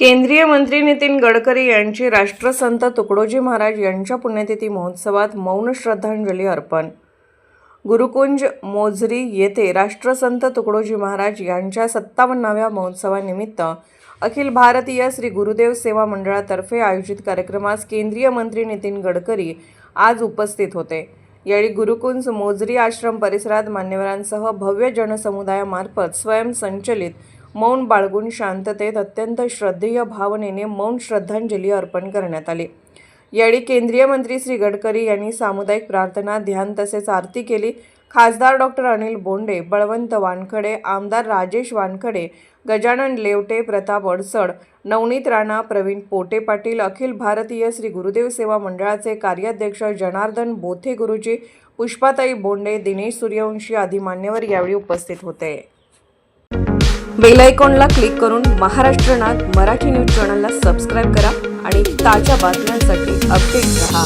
केंद्रीय मंत्री नितीन गडकरी यांची राष्ट्रसंत तुकडोजी महाराज यांच्या पुण्यतिथी महोत्सवात मौन श्रद्धांजली अर्पण. गुरुकुंज मोझरी येथे राष्ट्रसंत तुकडोजी महाराज यांच्या सत्तावन्नाव्या महोत्सवानिमित्त अखिल भारतीय श्री गुरुदेव सेवा मंडळातर्फे आयोजित कार्यक्रमास केंद्रीय मंत्री नितीन गडकरी आज उपस्थित होते. यावेळी गुरुकुंज मोजरी आश्रम परिसरात मान्यवरांसह भव्य जनसमुदायामार्फत स्वयंसंचलित मौन बाळगून शांततेत अत्यंत श्रद्धेय भावनेने मौन श्रद्धांजली अर्पण करण्यात आली. यावेळी केंद्रीय मंत्री श्री गडकरी यांनी सामुदायिक प्रार्थना ध्यान तसेच आरती केली. खासदार डॉक्टर अनिल बोंडे बळवंत वानखडे आमदार राजेश वानखडे गजानन लेवटे प्रताप अडसड नवनीत राणा प्रवीण पोटे पाटील अखिल भारतीय श्री गुरुदेव सेवा मंडळाचे कार्याध्यक्ष जनार्दन बोथे गुरुजी पुष्पाताई बोंडे दिनेश सूर्यवंशी आदी मान्यवर यावेळी उपस्थित होते. बेल आयकॉनला क्लिक करून महाराष्ट्र नाग मराठी न्यूज चॅनलला सबस्क्राईब करा आणि ताज्या बातम्यांसाठी अपडेट रहा.